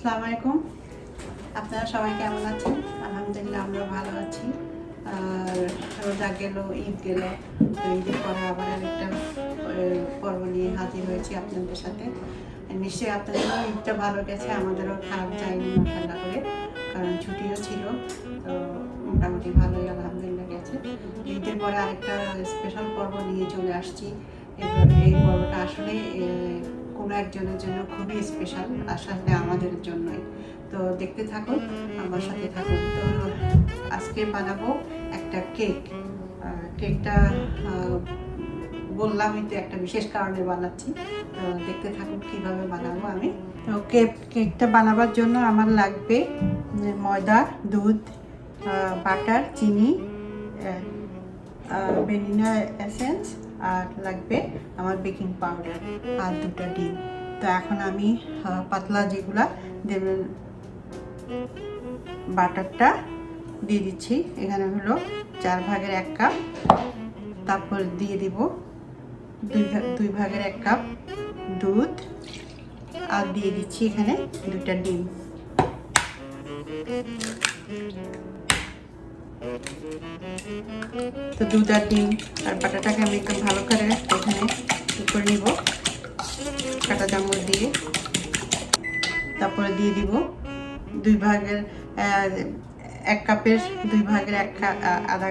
আসসালামু আলাইকুম। আপনারা সবাই কেমন আছেন? আলহামদুলিল্লাহ আমরা ভালো আছি। আর রোজা গেল ঈদ গেল ঈদের পরে আবার আহ, পর্ব নিয়ে হাজির হয়েছি আপনাদের সাথে। নিশ্চয়ই আপনাদেরও ঈদটা ভালো গেছে আমাদেরও খারাপ যায়নি ঠান্ডা করে কারণ ছুটিও ছিল তো মোটামুটি ভালোই আলহামদুলিল্লাহ গেছে। ঈদের পরে আরেকটা স্পেশাল পর্ব নিয়ে চলে আসছি। এই পর্বটা আসলে কোনো একজনের জন্য খুবই স্পেশাল আসলে আমাদের জন্যই। তো দেখতে থাকুন, আমার সাথে থাকুন। তো আজকে বানাবো একটা কেক কেকটা বললামই তো একটা বিশেষ কারণে বানাচ্ছি। তো দেখতে থাকুন কীভাবে বানাবো আমি। তো কেক কেকটা বানাবার জন্য আমার লাগবে ময়দা, দুধ বাটার, চিনি ভ্যানিলা এসেন্স আর লাগবে আমার বেকিং পাউডার আর দুটো ডিম। তো এখন আমি পাতলা যেগুলা বাটারটা দিয়ে দিচ্ছি। এখানে হলো চার ভাগের এক কাপ, তারপর দিয়ে দিব দুই ভাগ দুই ভাগের এক কাপ দুধ আর দিয়ে দিচ্ছি এখানে দুটা ডিম। তো আর ডিম আর বাটাটাকে আমি একদম ভালো করে এখানে করে নিব। কাটা চামচ দিয়ে। তারপরে দিয়ে দিব দুই ভাগের এক কাপের, দুই ভাগের এক আধা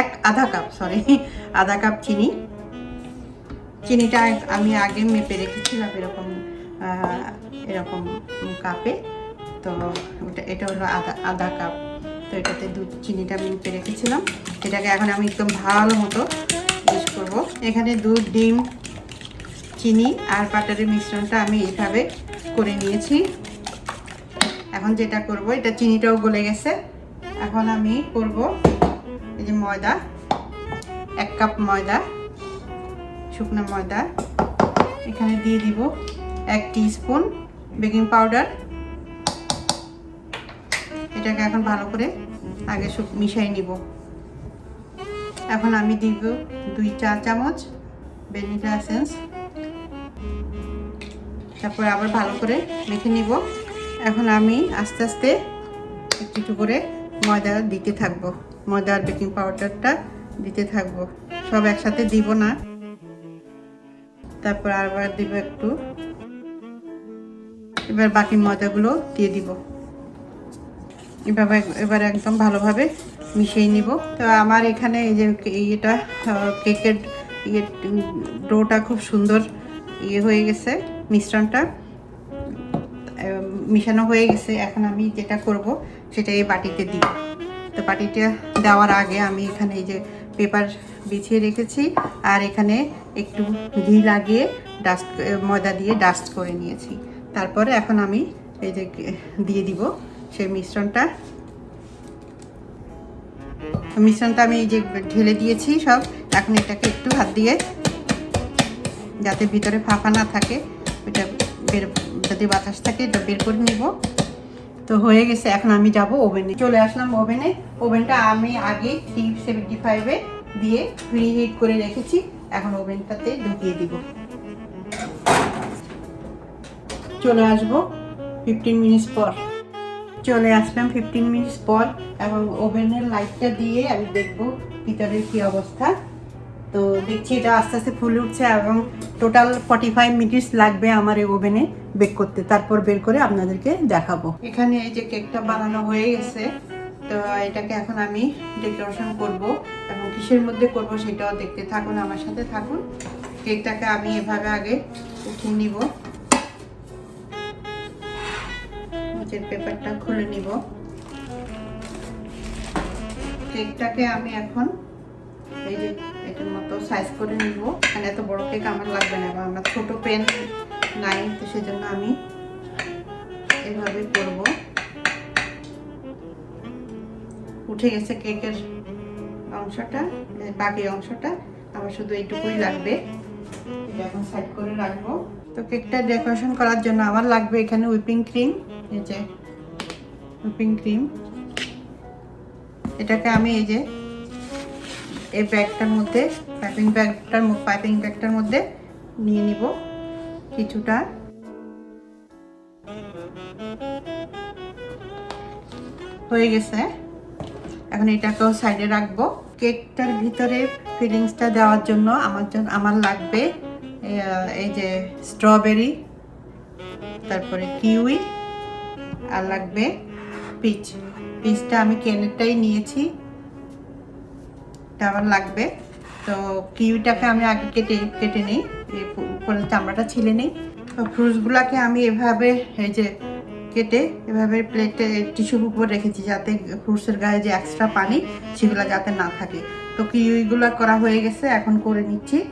এক আধা কাপ সরি আধা কাপ চিনি। চিনিটা আমি আগে মেপে রেখেছিলাম এরকম এরকম কাপে। তো ওটা, এটা হলো আধা আধা কাপ। তো এটাতে দুধ, চিনিটা আমি মেপে রেখেছিলাম। এটাকে এখন আমি একদম ভালো মতো ইউজ করব। এখানে দুধ, ডিম, চিনি আর বাটারের মিশ্রণটা আমি এইভাবে করে নিয়েছি। এখন যেটা করব, এটা চিনিটাও গলে গেছে। এখন আমি করব এই যে ময়দা, এক কাপ ময়দা, শুকনো ময়দা। এখানে দিয়ে দিব এক স্পুন বেকিং পাউডার। এটাকে এখন ভালো করে আগে মিশিয়ে নিব। এখন আমি দিব দুই চা চামচ ভ্যানিলা এসেন্স। তারপর আবার ভালো করে মেখে নিব। এখন আমি আস্তে আস্তে একটু একটু করে ময়দা দিতে থাকব। ময়দা আর বেকিং পাউডারটা দিতে থাকব। সব একসাথে দিব না। তারপর আবার দিব একটু। এবার বাকি ময়দাগুলো দিয়ে দিব। এভাবে এবার একদম ভালোভাবে মিশিয়ে নিব। তো আমার এখানে এই যে ইয়েটা কেকের ইয়ে ডোটা খুব সুন্দর ইয়ে হয়ে গেছে, মিশ্রণটা। মিশানো হয়ে গেছে। এখন আমি যেটা করব সেটা এই বাটিতে দিব। তো বাটিটা দেওয়ার আগে আমি এখানে এই যে পেপার বিছিয়ে রেখেছি আর এখানে একটু ঘি লাগিয়ে ডাস্ট ময়দা দিয়ে ডাস্ট করে নিয়েছি। তারপরে এখন আমি এই যে দিয়ে দিব। সেই মিশ্রণটা। মিশ্রণটা আমি যে ঢেলে দিয়েছি সব, এখন এটাকে একটু হাত দিয়ে যাতে ভিতরে ফাঁপা না থাকে, ওইটা বের যদি বাতাস থাকে, এটা বের করে নিব। তো হয়ে গেছে, এখন আমি যাব ওভেনে। চলে আসলাম ওভেনে। ওভেনটা আমি আগে থ্রি সেভেন্টি ফাইভে দিয়ে প্রি হিট করে রেখেছি। এখন ওভেনটাতে ঢুকিয়ে দিব। চলে আসব ফিফটিন মিনিটস পর। চলে আসলাম ফিফটিন মিনিটস পর এবং ওভেনের লাইটটা দিয়ে আমি দেখব ভিতরের কি অবস্থা। তো দেখছি এটা আস্তে আস্তে ফুল উঠছে এবং টোটাল ফর্টি ফাইভ মিনিটস লাগবে আমার এই ওভেনে বেক করতে। তারপর বের করে আপনাদেরকে দেখাবো। এখানে এই যে কেকটা বানানো হয়ে গেছে, তো এটাকে এখন আমি ডেকোরেশন করব এবং কিসের মধ্যে করব সেটাও দেখতে থাকুন, আমার সাথে থাকুন। কেকটাকে আমি এভাবে আগে উঠিয়ে নিব। পেপারটা খুলে নিব। কেকটাকে আমি এখন এই যে এটার মতো সাইজ করে নিব। এখানে এত বড় কেক আমার লাগবে না এবং আমার ছোট পেন নাই, তো সেজন্য আমি এভাবে করব। উঠে গেছে কেকের অংশটা বাকি অংশটা, আমার শুধু এইটুকুই লাগবে। এখন সাইড করে রাখব। তো কেকটা ডেকোরেশন করার জন্য আমার লাগবে এখানে হুইপিং ক্রিম এই যে হুইপিং ক্রিম এটাকে আমি এই যে, এই ব্যাগটার মধ্যে পাইপিং ব্যাগটার পাইপিং ব্যাগটার মধ্যে নিয়ে নিব কিছুটা। হয়ে গেছে। এখন এটাকেও সাইডে রাখব। কেকটার ভিতরে ফিলিংসটা দেওয়ার জন্য আমার জন্য আমার লাগবে এই যে স্ট্রবেরি, তারপরে কিউই, আর লাগবে পিচ, পিচটা আমি কেনেরটাই নিয়েছি এটা আবার লাগবে। তো কিউইটাকে আমি আগে কেটে কেটে নিই, এই পু- উপরের চামড়াটা ছিলে নিই। তো ফ্রুটসগুলোকে আমি এভাবে, এই যে কেটে এভাবে প্লেটে, টিস্যুর উপর রেখেছি যাতে ফ্রুটসের গায়ে যে এক্সট্রা পানি সেগুলো যাতে না থাকে। তো কিউইগুলো করা হয়ে গেছে, এখন করে নিচ্ছি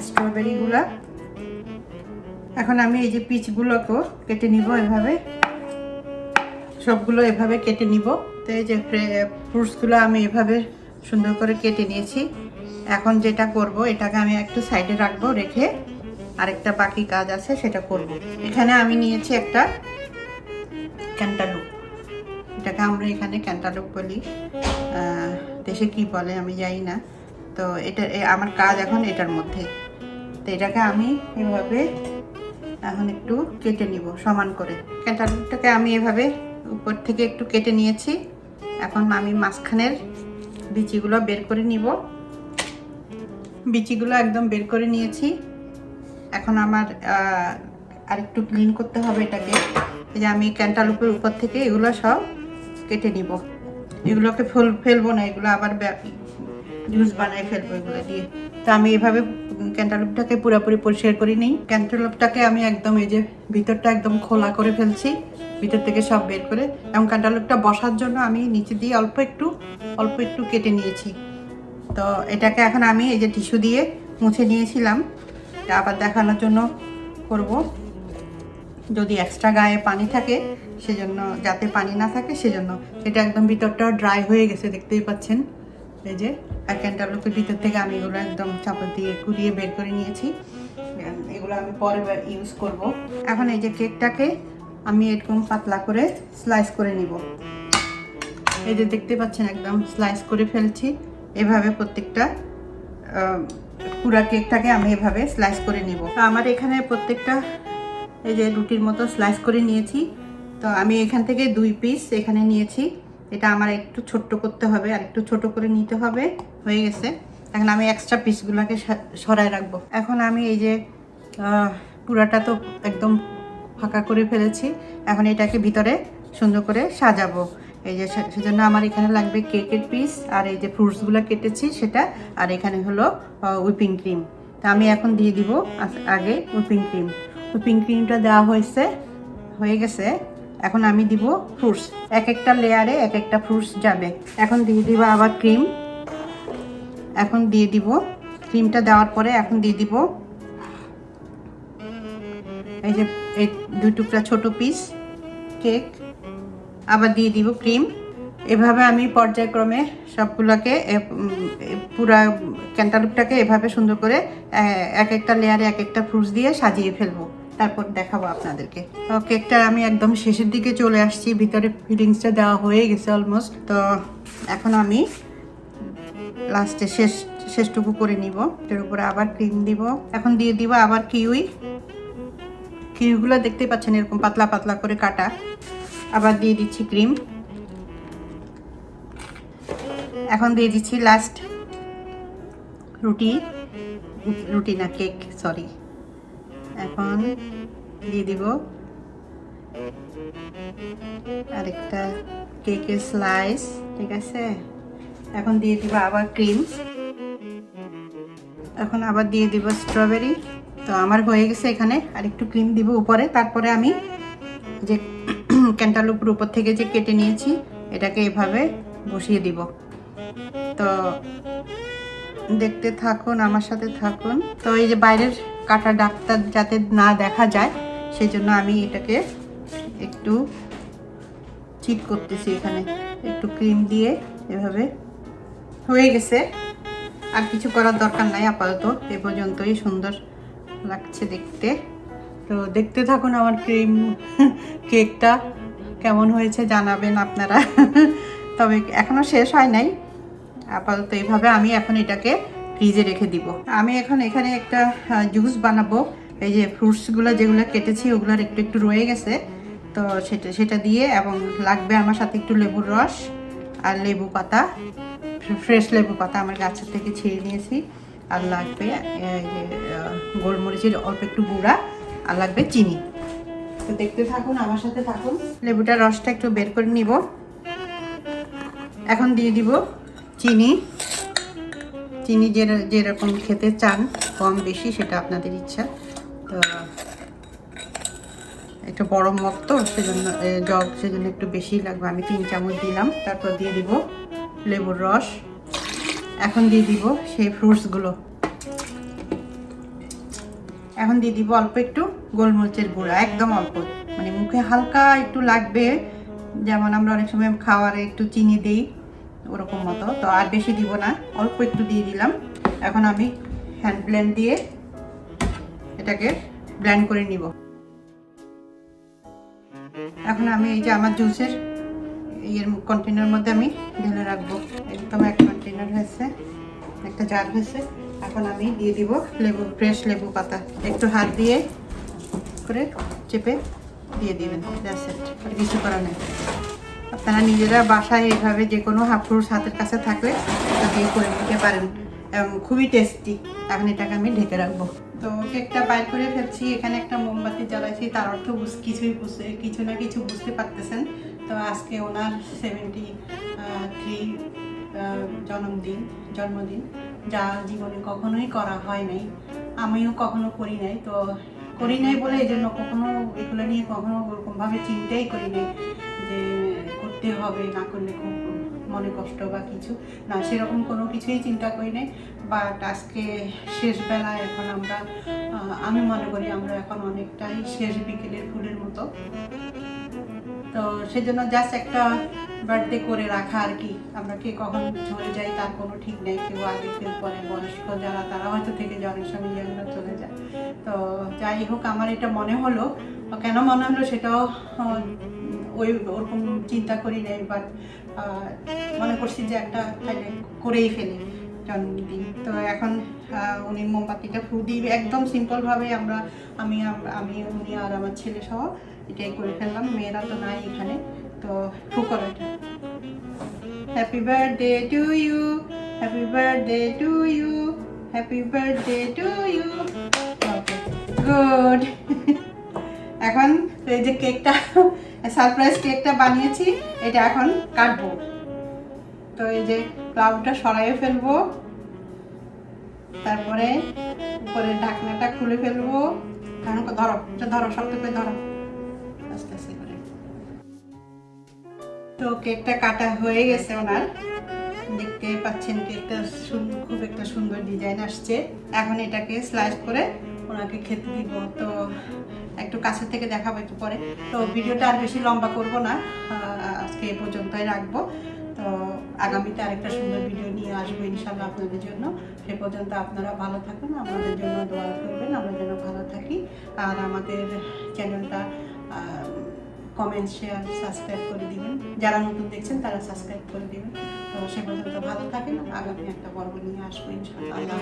স্ট্রবেরিগুলা এখন আমি এই যে পিচগুলোকেও কেটে নিব এভাবে। সবগুলো এভাবে কেটে নিব। তো এই যে ফ্রুটসগুলো আমি এভাবে সুন্দর করে কেটে নিয়েছি। এখন যেটা করব, এটাকে আমি একটু সাইডে রাখব, রেখে আরেকটা বাকি কাজ আছে, সেটা করব। এখানে আমি নিয়েছি একটা ক্যান্টালুপ। এটাকে আমরা এখানে ক্যান্টালুপ বলি। দেশে কি বলে আমি জানি না। তো এটা আমার কাজ এখন এটার মধ্যে। তো এটাকে আমি এভাবে এখন একটু কেটে নিব সমান করে। ক্যান্টালুপটাকে আমি এভাবে উপর থেকে একটু কেটে নিয়েছি। এখন আমি মাঝখানের বিচিগুলো বের করে নিব। বিচিগুলো একদম বের করে নিয়েছি। এখন আমার আর একটু ক্লিন করতে হবে এটাকে। এই যে আমি ক্যান্টালুপের উপর থেকে এগুলো সব কেটে নিব। এগুলোকে ফেল, ফেলব না, এগুলো আবার জুস বানাই ফেলব এগুলো দিয়ে। তো আমি এভাবে ক্যান্টালুপটাকে পুরোপুরি পরিষ্কার করি নিই। ক্যান্টালুপটাকে আমি একদম এই যে ভিতরটা একদম খোলা করে ফেলছি, ভিতর থেকে সব বের করে। এবং ক্যান্টালুপটা বসার জন্য আমি নিচে দিয়ে অল্প একটু অল্প একটু কেটে নিয়েছি। তো এটাকে এখন আমি এই যে টিস্যু দিয়ে মুছে নিয়েছিলাম। এটা আবার দেখানোর জন্য করব। যদি এক্সট্রা গায়ে পানি থাকে, সেজন্য যাতে পানি না থাকে, সেজন্য। এটা একদম ভিতরটাও ড্রাই হয়ে গেছে, দেখতেই পাচ্ছেন। এই যে আর ক্যান্টালুপের ভিতর থেকে আমি এগুলো একদম চাপা দিয়ে কুড়িয়ে বের করে নিয়েছি। এগুলো আমি পরে ইউজ করব। এখন এই যে কেকটাকে আমি এরকম পাতলা করে স্লাইস করে নিব। এই যে দেখতে পাচ্ছেন একদম স্লাইস করে ফেলছি। এভাবে প্রত্যেকটা পুরা কেকটাকে আমি এভাবে স্লাইস করে নিব। তো আমার এখানে প্রত্যেকটা এই যে রুটির মতো স্লাইস করে নিয়েছি। তো আমি এখান থেকে দুই পিস এখানে নিয়েছি। এটা আমার একটু ছোট্ট করতে হবে, আর একটু ছোট করে নিতে হবে, হয়ে গেছে। এখন আমি এক্সট্রা পিসগুলোকে সরাই রাখব। এখন আমি এই যে পুরাটা তো একদম ফাঁকা করে ফেলেছি, এখন এটাকে ভিতরে সুন্দর করে সাজাবো। এই যে সেজন্য আমার এখানে লাগবে কেকের পিস আর এই যে ফ্রুটসগুলো কেটেছি সেটা, আর এখানে হলো উইপিং ক্রিম তা আমি এখন দিয়ে দিব আগে উইপিং ক্রিম উইপিং ক্রিমটা দেওয়া হয়েছে, হয়ে গেছে। এখন আমি দিব ফ্রুটস এক একটা লেয়ারে এক একটা ফ্রুটস যাবে। এখন দিয়ে দিব আবার ক্রিম এখন দিয়ে দিব ক্রিমটা দেওয়ার পরে এখন দিয়ে দিব এই যে এই দুই টুকরা ছোটো পিস কেক আবার দিয়ে দিব ক্রিম এভাবে আমি পর্যায়ক্রমে সবগুলোকে পুরা ক্যান্টালুপটাকে এভাবে সুন্দর করে এক একটা লেয়ারে এক একটা ফ্রুটস দিয়ে সাজিয়ে ফেলব। তারপর দেখাবো আপনাদেরকে। তো কেকটা আমি একদম শেষের দিকে চলে আসছি, ভিতরে ফিলিংসটা দেওয়া হয়ে গেছে অলমোস্ট তো এখন আমি লাস্টে শেষ, শেষটুকু করে নিব। এটার উপরে আবার ক্রিম দিব। এখন দিয়ে দিব আবার কিউই কিউগুলো দেখতে পাচ্ছেন এরকম পাতলা পাতলা করে কাটা। আবার দিয়ে দিচ্ছি ক্রিম এখন দিয়ে দিচ্ছি লাস্ট রুটি। রুটি না কেক সরি এখন দিয়ে দিব আরেকটা কেকের স্লাইস ঠিক আছে? এখন দিয়ে দিব আবার ক্রিম এখন আবার দিয়ে দিব স্ট্রবেরি তো আমার হয়ে গেছে এখানে আর একটু ক্রিম দিব উপরে। তারপরে আমি যে ক্যান্টালুপের উপর থেকে যে কেটে নিয়েছি, এটাকে এভাবে বসিয়ে দিব। তো দেখতে থাকুন, আমার সাথে থাকুন। তো এই যে বাইরের কাটা ডাক্তার যাতে না দেখা যায় সেই জন্য আমি এটাকে একটু ঠিক করতেছি এখানে। একটু ক্রিম দিয়ে এভাবে হয়ে গেছে। আর কিছু করার দরকার নাই আপাতত। এ পর্যন্তই সুন্দর লাগছে দেখতে। তো দেখতে থাকুন আমার ক্রিম কেকটা কেমন হয়েছে জানাবেন আপনারা। তবে এখনও শেষ হয় নাই। আপাতত এইভাবে আমি এখন এটাকে ফ্রিজে রেখে দিব। আমি এখন এখানে একটা জুস বানাবো। এই যে ফ্রুটসগুলো যেগুলো কেটেছি, ওগুলোর একটু একটু রয়ে গেছে। তো সেটা সেটা দিয়ে, এবং লাগবে আমার সাথে একটু লেবুর রস আর লেবু পাতা। ফ্রেশ লেবু পাতা আমার গাছের থেকে ছিঁড়ে নিয়েছি। আর লাগবে গোলমরিচের অল্প একটু গুঁড়া আর লাগবে চিনি। তো দেখতে থাকুন, আমার সাথে থাকুন। লেবুটার রসটা একটু বের করে নিব। এখন দিয়ে দিব চিনি। চিনি যে যেরকম খেতে চান, কম বেশি, সেটা আপনাদের ইচ্ছা। তো একটু বড় মগ তো সেজন্য জগ সেজন্য একটু বেশি লাগবে। আমি তিন চামচ দিলাম, তারপর দিয়ে দিব লেবুর রস। এখন দিয়ে দিব সেই ফ্রুটসগুলো। এখন দিয়ে দিব অল্প একটু গোলমরিচের গুঁড়া, একদম অল্প। মানে মুখে হালকা একটু লাগবে, যেমন আমরা অনেক সময় খাওয়ারে একটু চিনি দিই। ওরকম মতো। তো আর বেশি দিব না, অল্প একটু দিয়ে দিলাম। এখন আমি হ্যান্ড ব্লেন্ড দিয়ে এটাকে ব্লেন্ড করে নিব। এখন আমি এই যে আমার জুসের ইয়ের কন্টেনার মধ্যে আমি ঢেলে রাখব। একদম এক কন্টেনার হয়েছে, একটা জার হয়েছে। এখন আমি দিয়ে দিব লেবু ফ্রেশ লেবু পাতা। একটু হাত দিয়ে করে চেপে দিয়ে দিবেন কিছু করার নেই। আপনারা নিজেরা বাসায় এইভাবে যে কোনো হাফ ফ্রুটস হাতের কাছে থাকলে দিয়ে করে নিতে পারেন। এবং খুবই টেস্টি। এখন এটাকে আমি ঢেকে রাখব। তো কেকটা বাইর করে ফেলছি। এখানে একটা মোমবাতি জ্বালাইছি। তার অর্থ কিছুই বুঝতে, কিছু না কিছু বুঝতে পারতেছেন। তো আজকে ওনার সেভেন্টি থ্রি জন্মদিন জন্মদিন, যা জীবনে কখনোই করা হয় নাই। আমিও কখনো করি নাই। তো করি নাই বলে এই জন্য কখনো এগুলো নিয়ে কখনো ওরকমভাবে চিন্তাই করি নাই। করতে হবে, না করলে মনে কষ্ট বা কিছু। না, সেরকম কোনো কিছুই চিন্তা করি নাই। বাট আজকে শেষ বেলায় এখন আমরা আমি মনে করি আমরা এখন অনেকটাই শেষ বিকেলের ফুলের মতো। তো সেজন্য জাস্ট একটা বার্থডে করে রাখা আর কি। আমরা কে কখন চলে যাই তার কোনো ঠিক নেই। কেউ আগে কেউ পরে বয়স্ক যারা, তারা হয়তো থেকে যায়, অনেক সময় ইয়াংরা চলে যায় তো যাই হোক, আমার এটা মনে হলো। কেন মনে হলো সেটাও ওই ওরকম চিন্তা করি নাই বাট মনে করছি যে একটা করেই ফেলি জন্মদিন। তো এখন উনি মোমবাতিটা ফু দিয়ে একদম সিম্পলভাবে আমরা, আমি আমি, উনি আর আমার ছেলে সহ এটাই করে ফেললাম। মেয়েরা তো নাই এখানে, তো ফু করো happy birthday to you happy birthday to you happy birthday to you good এখন এই যে কেকটা সারপ্রাইজ কেকটা বানিয়েছি, এটা এখন কাটবো। তো এই যে ক্লাউডটা সরাইয়ে ফেলব, তারপরে উপরে ঢাকনাটা খুলে ফেলব। এখন ধরো, এটা ধরো, শক্ত করে ধরো। আস্তে আস্তে করে। তো কেকটা কাটা হয়ে গেছে ওনার। দেখতে পাচ্ছেন কেকটা খুব একটা সুন্দর ডিজাইন আসছে। এখন এটাকে স্লাইস করে ওনাকে খেতে দিব। তো একটু কাছে থেকে দেখাবো একটু পরে। তো ভিডিওটা আর বেশি লম্বা করব না। আজকে এ পর্যন্তই রাখব। তো আগামীতে আরেকটা সুন্দর ভিডিও নিয়ে আসব ইনশাল্লাহ আপনাদের জন্য। সে পর্যন্ত আপনারা ভালো থাকুন, আমাদের জন্য দোয়া করবেন, আমরা যেন ভালো থাকি। আর আমাদের চ্যানেলটা কমেন্ট শেয়ার সাবস্ক্রাইব করে দিবেন। যারা নতুন দেখছেন, তারা সাবস্ক্রাইব করে দিবেন। তো সে পর্যন্ত ভালো থাকেন। আগামী একটা পর্ব নিয়ে আসব ইনশাল্লাহ আল্লাহ